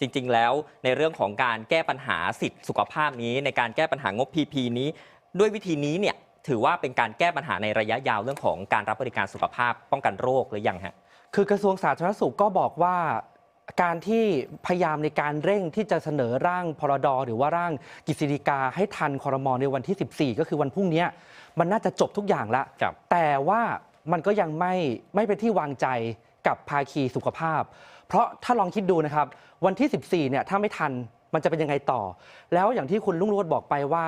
จริง ๆ แล้วในเรื่องของการแก้ปัญหาสิทธิสุขภาพนี้ในการแก้ปัญหางบ PP นี้ ด้วยวิธีนี้เนี่ยถือว่าเป็นการแก้ปัญหาในระยะยาวเรื่องของการรับบริการสุขภาพป้องกันโรคหรือยังฮะคือกระทรวงสาธารณสุขก็บอกว่าการที่พยายามในการเร่งที่จะเสนอร่างพรดหรือว่าร่างกฤษฎีกาให้ทันคอรมอในวันที่ 14 ก็คือวันพรุ่งนี้มันน่าจะจบทุกอย่างละ แต่ว่ามันก็ยังไม่ไม่เป็นที่วางใจกับภาคีสุขภาพ เพราะถ้าลองคิดดูนะครับ วันที่ 14 เนี่ยถ้าไม่ทันมันจะเป็นยังไงต่อ แล้วอย่างที่คุณลุงโรดบอกไปว่า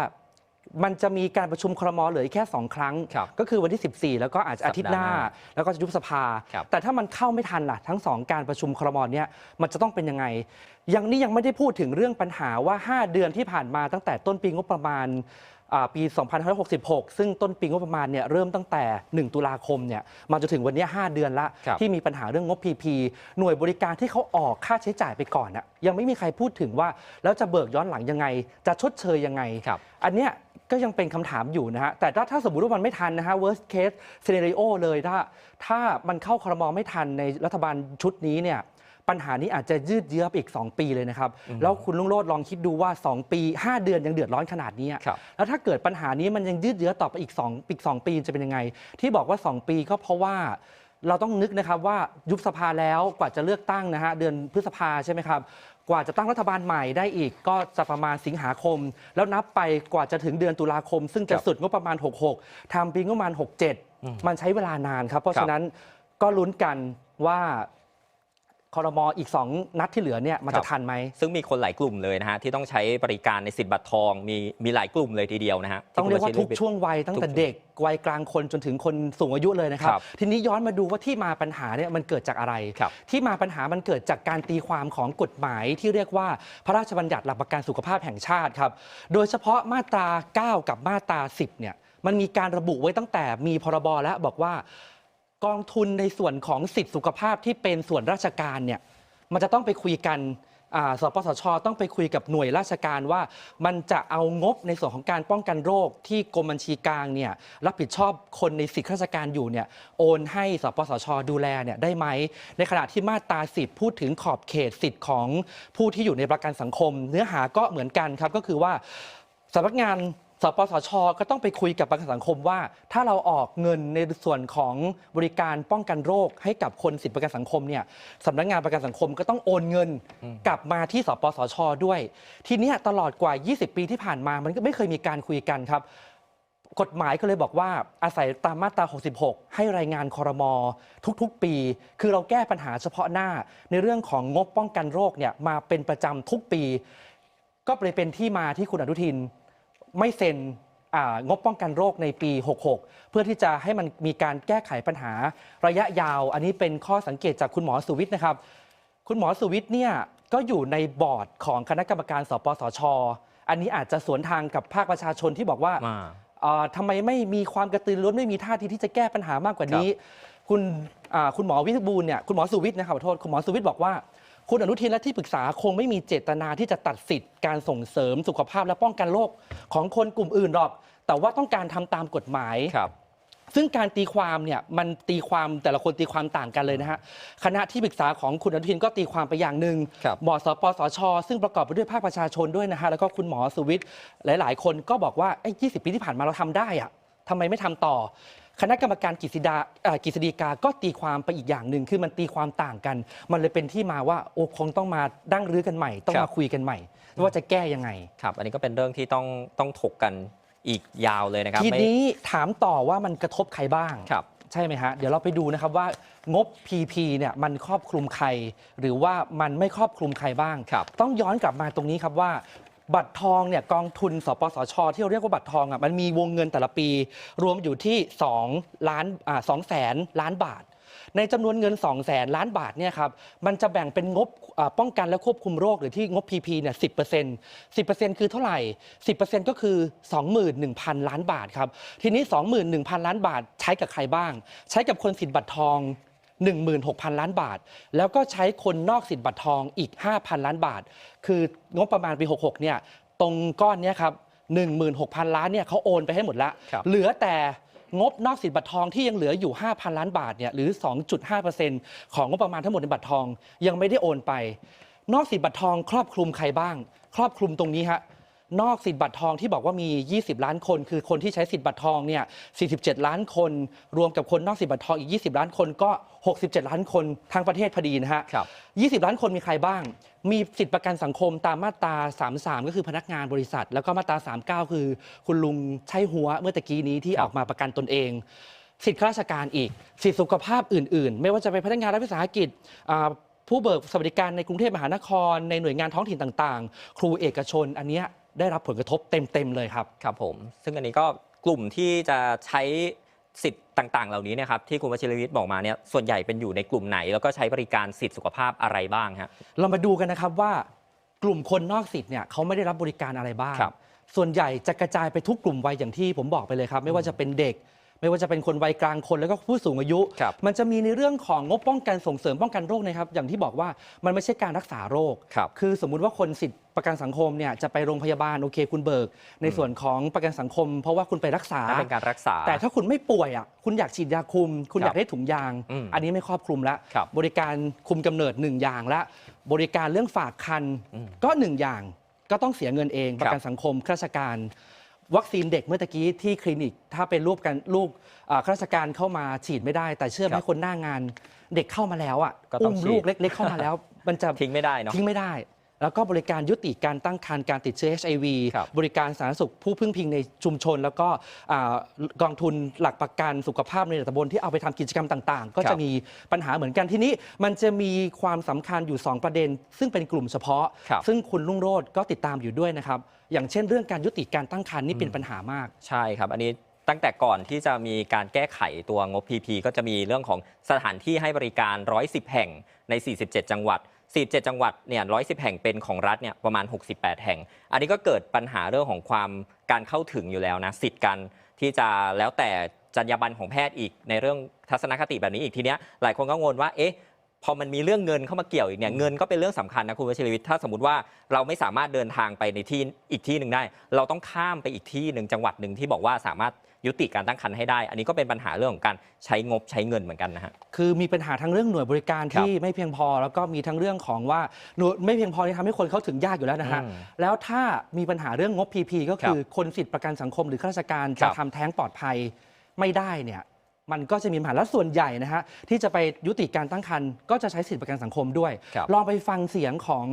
มันจะมีการประชุมครมเหลืออีกแค่ 2 ครั้ง ครับก็คือวันที่ 14 แล้วก็อาจจะอาทิตย์หน้า สัปดาห์หน้าแล้วก็จะยุบสภา ครับ แต่ถ้ามันเข้าไม่ทันล่ะ ทั้งสองการประชุมครมเนี่ยมันจะต้องเป็นยังไง ยังนี่ยังไม่ได้พูดถึงเรื่องปัญหาว่า 5 เดือนที่ผ่านมาตั้งแต่ต้นปีงบประมาณอ่า ปี 2566 ซึ่งต้นปีงบประมาณเนี่ยเริ่มตั้งแต่ 1 ตุลาคมเนี่ยมาจนถึงวันเนี้ย5เดือนละครับที่มีปัญหาเรื่องงบ PP หน่วยบริการที่เขาออกค่าใช้จ่ายไปก่อนน่ะยังไม่มีใครพูดถึงว่า แล้วจะเบิกย้อนหลังยังไง จะชดเชยยังไงครับอันเนี้ยก็ยังเป็นคำถามอยู่นะฮะ แต่ถ้าถ้าสมมติว่ามันไม่ทันนะฮะ worst case scenario เลยถ้า ถ้ามันเข้าครมไม่ทันในรัฐบาลชุดนี้เนี่ย ปัญหานี้อาจจะยืดเยื้อไปอีก 2 ปีเลยนะครับ แล้วคุณลุงโรดลองคิดดูว่า 2 ปี 5 เดือนยังเดือดร้อนขนาดนี้อะครับแล้วถ้าเกิดปัญหานี้มันยังยืดเยื้อต่อไปอีก2อีก 2 ปีจะเป็นยังไง ที่บอกว่า 2 ปีก็เพราะว่าเราต้องนึกนะครับว่ายุบสภาแล้วกว่าจะเลือกตั้งนะฮะเดือนพฤษภาใช่ไหมครับกว่าจะตั้งรัฐบาลใหม่ได้อีกก็จะประมาณสิงหาคม แล้วนับไปกว่าจะถึงเดือนตุลาคม ซึ่งจะครับสุดงบประมาณ 66ทำปีงบประมาณ 67 มันใช้เวลานานครับ เพราะครับฉะนั้นก็ลุ้นกันว่า คอรมออีก 2 นัดที่เหลือเนี่ยมันครัจะบทันไหม ซึ่งมีคนหลายกลุ่มเลยนะฮะ ที่ต้องใช้บริการในสิทธิ์บัตรทองมีมีหลายกลุ่มเลยทีเดียวนะฮะ ต้องเรียกว่าที่ทุคุณกช่วงวัยตั้งแต่ทุกช่วงเด็กวัยกลางคนจนถึงคนสูงอายุเลยนะครับครับ ทีนี้ย้อนมาดูว่าที่มาปัญหาเนี่ยมันเกิดจากอะไรครับที่มาปัญหามันเกิดจากการตีความของกฎหมายที่เรียกว่าพระราชบัญญัติหลักประกันสุขภาพแห่งชาติครับโดยเฉพาะมาตรา 9 กับมาตรา 10เนี่ยมันมีการระบุไว้ตั้งแต่มีพรบแล้วบอกว่า กองทุนในส่วนของสิทธิสุขภาพที่เป็นส่วนราชการเนี่ยมันจะต้องไปคุยกันสปสช ต้องไปคุยกับหน่วยราชการว่า มันจะเอางบในส่วนของการป้องกันโรคที่กรมบัญชีกลางเนี่ยรับผิดชอบคนในสิทธิราชการอยู่เนี่ยโอนให้สปสช ดูแลเนี่ยได้ไหม ในขณะที่มาตราสิบพูดถึงขอบเขตสิทธิ์ของผู้ที่อยู่ในประกันสังคม เนื้อหาก็เหมือนกันครับก็คือว่าสำนักงาน สปสช ก็ต้องไปคุยกับประกันสังคมว่า ถ้าเราออกเงินในส่วนของบริการป้องกันโรคให้กับคนสิทธิประกันสังคมเนี่ยสำนักงานประกันสังคมก็ต้องโอนเงินกลับมาที่สปสช ด้วย ทีนี้ตลอดกว่า 20 ปีที่ผ่านมามันก็ไม่เคยมีการคุยกันครับกฎหมายก็เลยบอกว่าอาศัยตามมาตรา 66 ให้รายงานคอรมอทุกๆ ปี คือเราแก้ปัญหาเฉพาะหน้า ในเรื่องของงบป้องกันโรคเนี่ยมาเป็นประจำทุกปี ก็เลยเป็นที่มาที่คุณอนุทิน ไม่เซ็นอ่างบป้องกันโรคในปี 66 เพื่อที่จะให้มันมีการแก้ไขปัญหาระยะยาว อันนี้เป็นข้อสังเกตจากคุณหมอสุวิทย์นะครับ คุณหมอสุวิทย์เนี่ยก็อยู่ในบอร์ดของคณะกรรมการสปสช อันนี้อาจจะสวนทางกับภาคประชาชนที่บอกว่าอ่าเอ่อทำไมไม่มีความกระตือรือร้นไม่มีท่าทีที่จะแก้ปัญหามากกว่านี้ คุณอ่าคุณหมอวิทบูลย์เนี่ยคุณหมอสุวิทย์นะครับขอโทษคุณหมอสุวิทย์บอกว่า คุณอนุทินและที่ปรึกษาคงไม่มีเจตนาที่จะตัดสิทธิ์การส่งเสริมสุขภาพและป้องกันโรคของคนกลุ่มอื่นหรอก แต่ว่าต้องการทำตามกฎหมาย ครับ ซึ่งการตีความเนี่ยมันตีความแต่ละคนตีความต่างกันเลยนะฮะคณะที่ปรึกษาของคุณอนุทินก็ตีความไปอย่างหนึ่งครับหมอสปสช ซึ่งประกอบไปด้วยภาคประชาชนด้วยนะฮะแล้วก็คุณหมอสุวิทย์หลาย ๆ คนก็บอกว่าไอ้20ปีที่ผ่านมาเราทำได้อะทำไมไม่ทำต่อ คณะกรรมการกฤษฎาเอ่อกฤษฎีกาก็ตีความไปอีกอย่างหนึ่งคือมันตีความต่างกัน มันเลยเป็นที่มาว่าโอ้คงต้องมาดั้งรื้อกันใหม่ ต้องครัมาบคุยกันใหม่ ว่าจะแก้ยังไง ครับ อันนี้ก็เป็นเรื่องที่ต้องต้องถกกันอีกยาวเลยนะครับทีไม่นี้ถามต่อว่ามันกระทบใครบ้างครับใช่ไหมฮะ เดี๋ยวเราไปดูนะครับว่างบ PP เนี่ยมันครอบคลุมใคร หรือว่ามันไม่ครอบคลุมใครบ้างครับต้องย้อนกลับมาตรงนี้ครับว่า บัตรทองเนี่ยกองทุนสปสช ที่เราเรียกว่าบัตรทองอะมันมีวงเงินแต่ละปี รวมอยู่ที่2ล้านอ่า2แสนล้านบาท ในจำนวนเงิน 2 0 0แสนล้านบาทเนี่ยครับมันจะแบ่งเป็นงบอ่าป้องกันและควบคุมโรคหรือที่งบ PP เนี่ย10% 10%คือเท่าไหร่10%ก็คือ 21,000 ล้านบาทครับทีนี้ 21,000 ล้านบาทใช้กับใครบ้าง ใช้กับคนสิทธิ์บัตรทอง 16,000 ล้านบาท แล้วก็ใช้คนนอกสิทธิ์บัตรทองอีก 5,000 ล้านบาท คืองบประมาณปี 66 เนี่ยตรงก้อนเนี้ยครับ16,000 ล้านเนี่ยเขาโอนไปให้หมดแล้ว ครับ เหลือแต่งบนอกสิทธิ์บัตรทองที่ยังเหลืออยู่ 5,000 ล้านบาทเนี่ยหรือ 2.5%ของงบประมาณทั้งหมดในบัตรทองยังไม่ได้โอนไป นอกสิทธิ์บัตรทองครอบคลุมใครบ้าง ครอบคลุมตรงนี้ฮะ นอกสิทธิ์บัตรทองที่บอกว่ามี 20 ล้านคน คือคนที่ใช้สิทธิ์บัตรทองเนี่ย 47 ล้านคน รวมกับคนนอกสิทธิ์บัตรทองอีก 20 ล้านคนก็ 67 ล้านคนทั้งประเทศพอดีนะฮะครับ20 ล้านคนมีใครบ้าง มีสิทธิประกันสังคมตามมาตรา 33 ก็คือพนักงานบริษัท แล้วก็มาตรา 39 คือคุณลุงใช้หัวเมื่อตะกี้นี้ที่ครับออกมาประกันตนเองสิทธิข้าราชการอีก สิทธิสุขภาพอื่น ๆ ไม่ว่าจะเป็นพนักงานรัฐวิสาหกิจอ่าผู้เบิกสวัสดิการในกรุงเทพมหานคร ในหน่วยงานท้องถิ่นต่าง ๆ ครูเอกชน อันเนี้ย ได้รับผลกระทบเต็มๆเลยครับ ครับผมซึ่งอันนี้ก็กลุ่มที่จะใช้สิทธิ์ต่างๆ เหล่านี้เนะครับที่คุณวชิรวิทย์บอกมาเนี่ยส่วนใหญ่เป็นอยู่ในกลุ่มไหน แล้วก็ใช้บริการสิทธิสุขภาพอะไรบ้างฮะ เรามาดูกันนะครับว่ากลุ่มคนนอกสิทธิ์เนี่ยเขาไม่ได้รับบริการอะไรบ้าง ครับส่วนใหญ่จะกระจายไปทุกกลุ่มวัยอย่างที่ผมบอกไปเลยครับ ไม่ว่าจะเป็นเด็ก ไม่ว่าจะเป็นคนวัยกลางคนแล้วก็ผู้สูงอายุ ครับมันจะมีในเรื่องของงบป้องกันส่งเสริมป้องกันโรคนะครับอย่างที่บอกว่ามันไม่ใช่การรักษาโรคครับคือสมมุติว่าคนสิทธิประกันสังคมเนี่ยจะไปโรงพยาบาลโอเคคุณเบิก ในส่วนของประกันสังคม เพราะว่าคุณไปรักษา นั่นเป็นการรักษา แต่ถ้าคุณไม่ป่วยอะคุณอยากฉีดยาคุม คุณครับอยากได้ถุงยาง อืมอันนี้ไม่ครอบคลุมแล้วครับบริการคุมกำเนิดหนึ่งอย่างและบริการเรื่องฝากคันอืมก็หนึ่งอย่าง ก็ต้องเสียเงินเองครับประกันสังคมข้าราชการ วัคซีนเด็กเมื่อตะกี้ที่คลินิก ถ้าเป็นรูปกันลูกเอ่อข้าราชการเข้ามาฉีดไม่ได้ แต่เชื่อไหคมรับคนหน้างานเด็กเข้ามาแล้วอะก็ต้องอุ้มฉีด ลูกเล็ก ๆ เข้ามาแล้ว มันจะทิ้งไม่ได้เนาะ ทิ้งไม่ได้ แล้วก็บริการยุติการตั้งครรภ์การติดเชื้อ HIV ครับบริการสาธารณสุขผู้พึ่งพิงในชุมชน แล้วก็อ่ากองทุนหลักประกันสุขภาพในแต่ละตำบลที่เอาไปทำกิจกรรมต่าง ๆ ก็ครัจะบมีปัญหาเหมือนกันทีนี้ มันจะมีความสำคัญอยู่ 2 ประเด็น ซึ่งเป็นกลุ่มเฉพาะครับซึ่งคุณลุงโรดก็ติดตามอยู่ด้วยนะครับ อย่างเช่นเรื่องการยุติการตั้งครรภ์นี่เป็นปัญหามากใช่ครับ อันนี้ตั้งแต่ก่อนที่จะมีการแก้ไขตัวงบ PP ก็จะมีเรื่องของสถานที่ให้บริการ 110 แห่งใน 47 จังหวัด 47 จังหวัดเนี่ย110 แห่งเป็นของรัฐเนี่ยประมาณ 68 แห่ง อันนี้ก็เกิดปัญหาเรื่องของความการเข้าถึงอยู่แล้วนะสิทธิ์กันที่จะแล้วแต่จรรยาบรรณของแพทย์อีกในเรื่องทัศนคติแบบนี้อีกทีเนี้ยหลายคนก็งงว่าเอ๊ะพอมันมีเรื่องเงินเข้ามาเกี่ยวอีกเนี่ยเงินก็เป็นเรื่องสำคัญนะคุณวชิรวิทย์ถ้าสมมติว่าเราไม่สามารถเดินทางไปในที่อีกที่หนึ่งได้ เราต้องข้ามไปอีกที่หนึ่งจังหวัดหนึ่งที่บอกว่าสามารถ ยุติการตั้งครรภ์ให้ได้ อันนี้ก็เป็นปัญหาเรื่องของการใช้งบใช้เงินเหมือนกันนะฮะ คือมีปัญหาทั้งเรื่องหน่วยบริการครับที่ไม่เพียงพอ แล้วก็มีทั้งเรื่องของว่าหน่วยไม่เพียงพอที่ทำให้คนเข้าถึงยากอยู่แล้วนะฮะอืมแล้วถ้ามีปัญหาเรื่องงบ PP ก็คือคนสิทธิประกันสังคมหรือข้าราชการครัจะบ ทำแท้งปลอดภัยไม่ได้เนี่ย มันก็จะมีปัญหาและส่วนใหญ่นะฮะที่จะไปยุติการตั้งครรภ์ก็จะใช้สิทธิประกันสังคมด้วย ครับลองไปฟังเสียงของ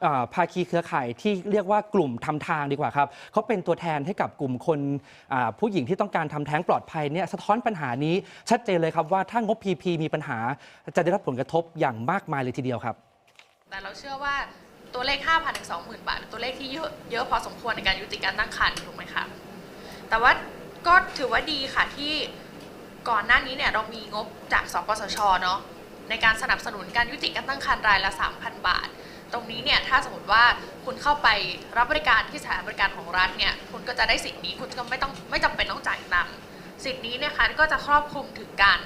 เออภาคีเครือข่ายที่เรียกว่ากลุ่มทำทางดีกว่าครับเขาเป็นตัวแทนให้กับกลุ่มคนอ่าผู้หญิงที่ต้องการทำแท้งปลอดภัยเนี่ยสะท้อนปัญหานี้ชัดเจนเลยครับว่าถ้างบ PP มีปัญหาจะได้รับผลกระทบอย่างมากมายเลยทีเดียวครับ แต่เราเชื่อว่าตัวเลข 5,000ถึง20,000 บาทเป็นตัวเลขที่เยอะเยอะพอสมควรในการยุติการตั้งครรภ์ถูกไหมคะ แต่ว่าก็ถือว่าดีค่ะที่ ก่อนหน้านี้เนี่ยเรามีงบจากสปสชเนาะในการสนับสนุนการยุติการตั้งครรภ์รายละ 3,000 บาท ตรงนี้เนี่ยถ้าสมมติว่าคุณเข้าไปรับบริการที่สถานบริการของรัฐเนี่ยคุณก็จะได้สิทธิ์นี้คุณก็ไม่ต้องไม่จำเป็นต้องจ่ายตังค์สิทธิ์นี้เนี่ยค่ะก็จะครอบคลุมถึงการ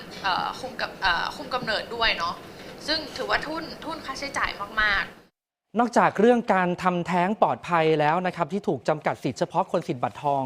คุมกับคุมกำเนิดด้วยเนาะซึ่งถือว่าทุนทุนค่าใช้จ่ายมากๆนอกจากเรื่องการทำแท้งปลอดภัยแล้วนะครับที่ถูกจำกัดสิทธิ์เฉพาะคนสิทธิ์บัตรทอง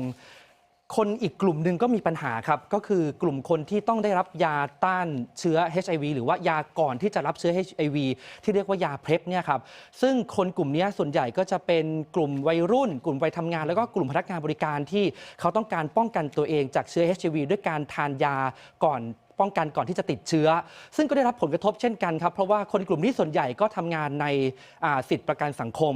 คนอีกกลุ่มหนึ่งก็มีปัญหาครับ ก็คือกลุ่มคนที่ต้องได้รับยาต้านเชื้อ HIV หรือว่ายาก่อนที่จะรับเชื้อ HIV ที่เรียกว่ายาเพล็บเนี่ยครับซึ่งคนกลุ่มนี้ส่วนใหญ่ก็จะเป็นกลุ่มวัยรุ่น กลุ่มวัยทำงาน แล้วก็กลุ่มพนักงานบริการที่เขาต้องการป้องกันตัวเองจากเชื้อ HIV ด้วยการทานยาก่อน ป้องกันก่อนที่จะติดเชื้อ ซึ่งก็ได้รับผลกระทบเช่นกันครับ เพราะว่าคนกลุ่มนี้ส่วนใหญ่ก็ทำงานในสิทธิประกันสังคม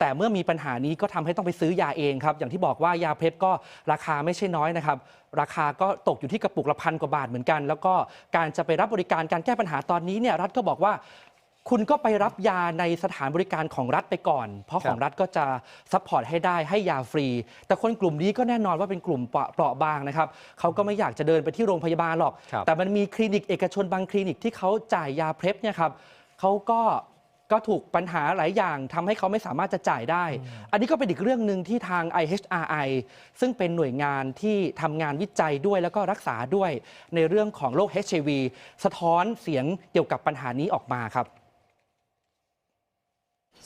แต่เมื่อมีปัญหานี้ก็ทำให้ต้องไปซื้อยาเองครับ อย่างที่บอกว่ายาเพล็บก็ราคาไม่ใช่น้อยนะครับ ราคาก็ตกอยู่ที่กระปุกละพันกว่าบาทเหมือนกัน แล้วก็การจะไปรับบริการการแก้ปัญหาตอนนี้เนี่ยรัฐก็บอกว่า คุณก็ไปรับยาในสถานบริการของรัฐไปก่อน เพราะของรัฐก็จะซัพพอร์ตให้ได้ให้ยาฟรี แต่คนกลุ่มนี้ก็แน่นอนว่าเป็นกลุ่มเปราะเปราะบางนะครับเขาก็ไม่อยากจะเดินไปที่โรงพยาบาลหรอกครับแต่มันมีคลินิกเอกชนบางคลินิกที่เขาจ่ายยาเพล็บเนี่ยครับเขาก็ก็ถูกปัญหาหลายอย่างทำให้เขาไม่สามารถจะจ่ายได้ อันนี้ก็เป็นอีกเรื่องหนึ่งที่ทาง IHRI ซึ่งเป็นหน่วยงานที่ทำงานวิจัยด้วยแล้วก็รักษาด้วยในเรื่องของโรค HIV สะท้อนเสียงเกี่ยวกับปัญหานี้ออกมาครับ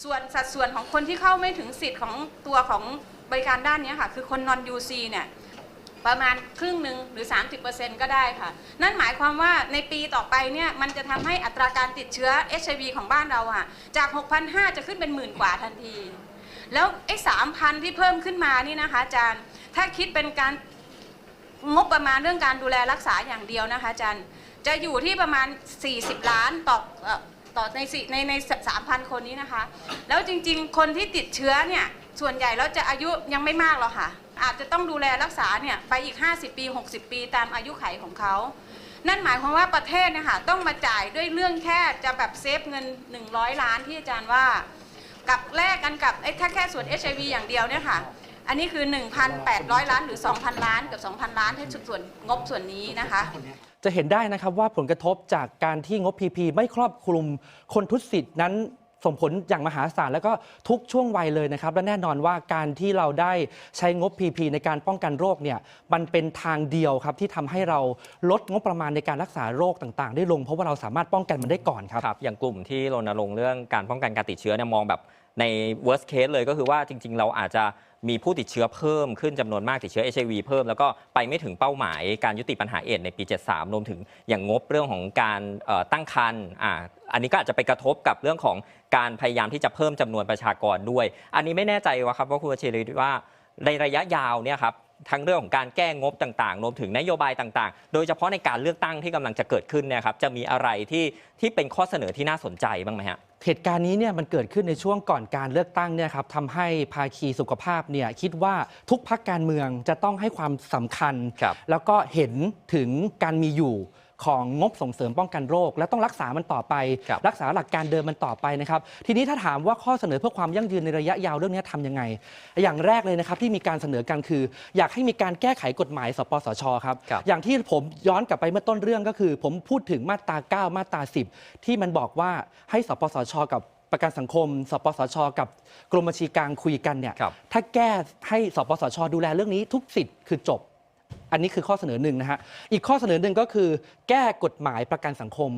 ส่วนสัดส่วนของคนที่เข้าไม่ถึงสิทธิ์ของตัวของบริการด้านนี้ค่ะ คือคนนอน UC เนี่ยประมาณครึ่งหนึ่งหรือ 30%ก็ได้ค่ะ นั่นหมายความว่าในปีต่อไปเนี่ยมันจะทำให้อัตราการติดเชื้อ HIV ของบ้านเราอะจาก 6,500 จะขึ้นเป็นหมื่นกว่าทันที แล้วไอ้3,000ที่เพิ่มขึ้นมานี่นะคะอาจารย์ถ้าคิดเป็นการงบประมาณเรื่องการดูแลรักษาอย่างเดียวนะคะอาจารย์จะอยู่ที่ประมาณ 40 ล้านต่อ ต่อในสี่ในใน3,000คนนี้นะคะ แล้วจริงๆ คนที่ติดเชื้อเนี่ย ส่วนใหญ่แล้วจะอายุยังไม่มากหรอกค่ะ อาจจะต้องดูแลรักษาเนี่ยไปอีก 50 ปี 60 ปีตามอายุไขของเขา นั่นหมายความว่าประเทศเนะคะต้องมาจ่ายด้วยเรื่องแค่จะแบบเซฟเงิน 100 ล้านที่อาจารย์ว่า กับแลกกันกับไอ้ถ้าแค่ส่วน HIV อย่างเดียวเนี่ยค่ะ อันนี้คือ 1,800 ล้านหรือ 2,000 ล้านกับ 2,000 ล้านให้ส่วนงบส่วนนี้นะคะ จะเห็นได้นะครับว่าผลกระทบจากการที่งบ PP ไม่ครอบคลุมคนทุศิษย์นั้นส่งผลอย่างมหาศาล แล้วก็ทุกช่วงวัยเลยนะครับ และแน่นอนว่าการที่เราได้ใช้งบ PP ในการป้องกันโรคเนี่ยมันเป็นทางเดียวครับที่ทำให้เราลดงบประมาณในการรักษาโรคต่างๆ ได้ลง เพราะว่าเราสามารถป้องกันมันได้ก่อนครับครับอย่างกลุ่มที่รณรงค์เรื่องการป้องกันการติดเชื้อเนี่ยมองแบบใน worst case เลยก็คือว่าจริง ๆ เราอาจจะ มีผู้ติดเชื้อเพิ่มขึ้นจำนวนมากติดเชื้อ HIV เพิ่มแล้วก็ไปไม่ถึงเป้าหมายการยุติปัญหาเอดในปี 73 รวมถึงอย่างงบเรื่องของการตั้งครรภ์อันนี้ก็อาจจะไปกระทบกับเรื่องของการพยายามที่จะเพิ่มจำนวนประชากรด้วย อันนี้ไม่แน่ใจว่าครับว่าคุณวชิริว่าในระยะยาวเนี่ยครับทั้งเรื่องของการแก้งบต่างๆ รวมถึงนโยบายต่างๆ โดยเฉพาะในการเลือกตั้งที่กำลังจะเกิดขึ้นเนี่ยครับจะมีอะไรที่ที่เป็นข้อเสนอที่น่าสนใจบ้างไหมฮะ เหตุการณ์นี้เนี่ยมันเกิดขึ้นในช่วงก่อนการเลือกตั้งเนี่ยครับทำให้ภาคีสุขภาพเนี่ยคิดว่าทุกพักการเมืองจะต้องให้ความสำคัญครับแล้วก็เห็นถึงการมีอยู่ ของงบส่งเสริมป้องกันโรค และต้องรักษามันต่อไปครับรักษาหลักการเดิมมันต่อไปนะครับทีนี้ถ้าถามว่าข้อเสนอเพื่อความยั่งยืนในระยะยาวเรื่องนี้ทำยังไง อย่างแรกเลยนะครับที่มีการเสนอกันคือ อยากให้มีการแก้ไขกฎหมายสปสชครับครับอย่างที่ผมย้อนกลับไปเมื่อต้นเรื่องก็คือ ผมพูดถึงมาตรา 9 มาตรา 10 ที่มันบอกว่าให้สปสช กับประกันสังคม สปสช กับกรมบัญชีกลางคุยกันเนี่ยครับถ้าแก้ให้สปสช ดูแลเรื่องนี้ทุกสิทธิ์คือจบ อันนี้คือข้อเสนอหนึ่งนะฮะอีกข้อเสนอหนึ่งก็คือ แก้กฎหมายประกันสังคม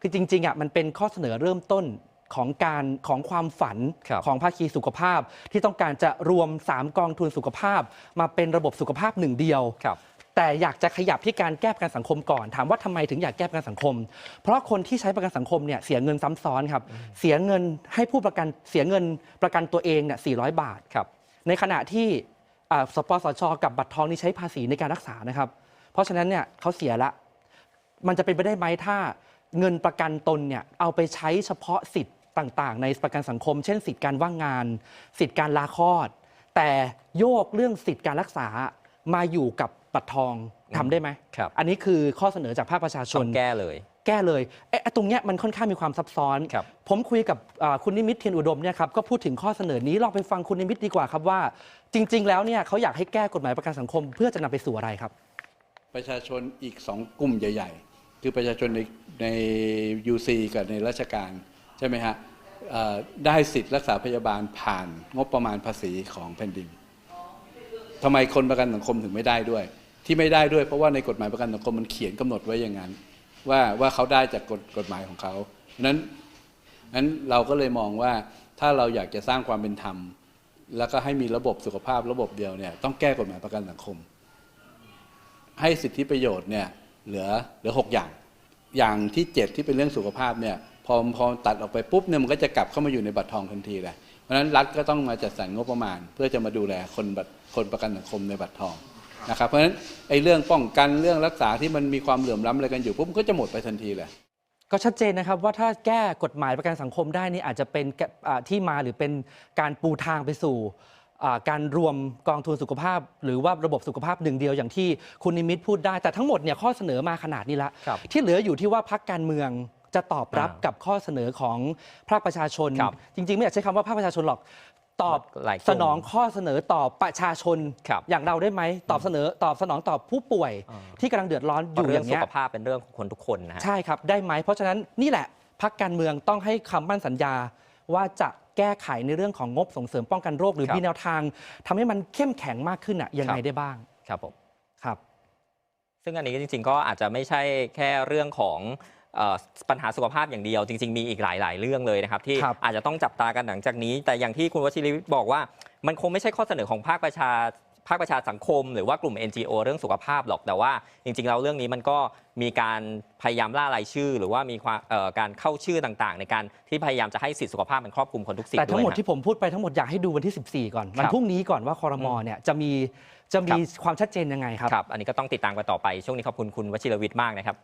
คือจริงๆอะมันเป็นข้อเสนอเริ่มต้นของการของความฝันครับของภาคีสุขภาพ ที่ต้องการจะรวม 3 กองทุนสุขภาพ มาเป็นระบบสุขภาพหนึ่งเดียวครับแต่อยากจะขยับที่การแก้ประกันสังคมก่อน ถามว่าทำไมถึงอยากแก้ประกันสังคม เพราะคนที่ใช้ประกันสังคมเนี่ยเสียเงินซ้ำซ้อนครับ เสียเงินให้ผู้ประกันเสียเงินประกันตัวเองเนี่ย400 บาทครับ ในขณะที่อ่า สปสชกับบัตรทองนี่ใช้ภาษีในการรักษานะครับ เพราะฉะนั้นเนี่ยเขาเสียละ มันจะเป็นไปได้ไหมถ้าเงินประกันตนเนี่ยเอาไปใช้เฉพาะสิทธิ์ต่างๆ ในประกันสังคม เช่น สิทธิ์การว่างงาน สิทธิ์การลาคลอด แต่โยกเรื่องสิทธิ์การรักษามาอยู่กับบัตรทองทำได้ไหมครับ อันนี้คือข้อเสนอจากภาคประชาชต้อนงแก้เลย แก้เลยเอ๊ะตรงเนี้ยมันค่อนข้างมีความซับซ้อน ครับ ผมคุยกับอ่าคุณนิมิตเทียนอุดมเนี่ยครับก็พูดถึงข้อเสนอนี้ลองไปฟังคุณนิมิตดีกว่าครับว่า จริง ๆ แล้วเนี่ยเขาอยากให้แก้กฎหมายประกันสังคม เพื่อจะนำไปสู่อะไรครับ ประชาชนอีกสองกลุ่มใหญ่ ๆ คือประชาชนในใน UC กับในราชการ ใช่ไหมฮะเอ่อได้สิทธิ์รักษาพยาบาลผ่านงบประมาณภาษีของแผ่นดินทำไมคนประกันสังคมถึงไม่ได้ด้วย ที่ไม่ได้ด้วยเพราะว่าในกฎหมายประกันสังคมมันเขียนกำหนดไว้อย่างนั้น ว่าว่าเขาได้จากกฎกฎหมายของเขาฉะนั้นนั้นเราก็เลยมองว่าถ้าเราอยากจะสร้างความเป็นธรรม แล้วก็ให้มีระบบสุขภาพระบบเดียวเนี่ยต้องแก้กฎหมายประกันสังคม ให้สิทธิประโยชน์เนี่ยเหลือเหลือหกอย่าง อย่างที่เจ็ดที่เป็นเรื่องสุขภาพเนี่ยพอพอตัดออกไปปุ๊บเนี่ยมันก็จะกลับเข้ามาอยู่ในบัตรทองทันทีเลยเพราะฉะนั้นรัฐก็ต้องมาจัดสรรงบประมาณ เพื่อจะมาดูแลคนบัตรคนประกันสังคมในบัตรทอง นะครับเพราะฉะนั้นไอ้เรื่องป้องกันเรื่องรักษาที่มันมีความเหลื่อมล้ำอะไรกันอยู่ปุ๊บมันก็จะหมดไปทันทีเลยก็ชัดเจนนะครับว่าถ้าแก้กฎหมายประกันสังคมได้นี่อาจจะเป็นแกอ่าที่มาหรือเป็นการปูทางไปสู่อ่าการรวมกองทุนสุขภาพ หรือว่าระบบสุขภาพหนึ่งเดียวอย่างที่คุณนิมิตพูดได้แต่ทั้งหมดเนี่ยข้อเสนอมาขนาดนี้ละครับที่เหลืออยู่ที่ว่าพักการเมืองจะตอบรับอ่ากักับข้อเสนอของภาคประชาชนครับจริง ๆ ไม่อยากใช้คำว่าภาคประชาชนหรอก ตอบหลายกลุ่มสนองข้อเสนอต่อประชาชน ครับ อย่างเราได้ไหมตอบเสนอตอบสนองต่อผู้ป่วยอ่าที่กำลังเดือดร้อนอเพราะยู่อเรื่องย่างสุเงี้ยขภาพเป็นเรื่องของคนทุกคนนะฮะ ใช่ครับได้ไหมเพราะฉะนั้นนี่แหละพักการเมืองต้องให้คำมั่นสัญญา ว่าจะแก้ไขในเรื่องของงบส่งเสริมป้องกันโรคหรือครับมีแนวทางทำให้มันเข้มแข็งมากขึ้นอะยังไงครับ ได้บ้างครับผม ครับ ซึ่งอันนี้จริงๆ ก็อาจจะไม่ใช่แค่เรื่องของเอ่อ ปัญหาสุขภาพอย่างเดียว จริง ๆ มีอีกหลาย ๆ เรื่องเลยนะครับ ที่ครับ อาจจะต้องจับตากันหลังจากนี้ แต่อย่างที่คุณวชิริวิทย์บอกว่า มันคงไม่ใช่ข้อเสนอของภาคประชาภาคประชาสังคม หรือว่ากลุ่ม NGO เรื่องสุขภาพหรอกแต่ว่า จริง ๆ แล้วเรื่องนี้มันก็มีการพยายามล่ารายชื่อ หรือว่ามีความเอ่อการเข้าชื่อต่างๆ ในการที่พยายามจะให้สิทธิสุขภาพมันครอบคลุมคนทุกสิทธิ์แต่ทั้งหมดวยนะ ที่ผมพูดไปทั้งหมดอยากให้ดูวันที่ 14 ก่อน วันครับพรุ่งนี้ก่อนว่าคอรมอเนี่ยจะมีจะมีครับความชัดเจนยังไงครับ ครับ อันนี้ก็ต้องติดตามกันต่อไป ช่วงนี้ขอบคุณคุณวชิรวิทย์มากนะครับ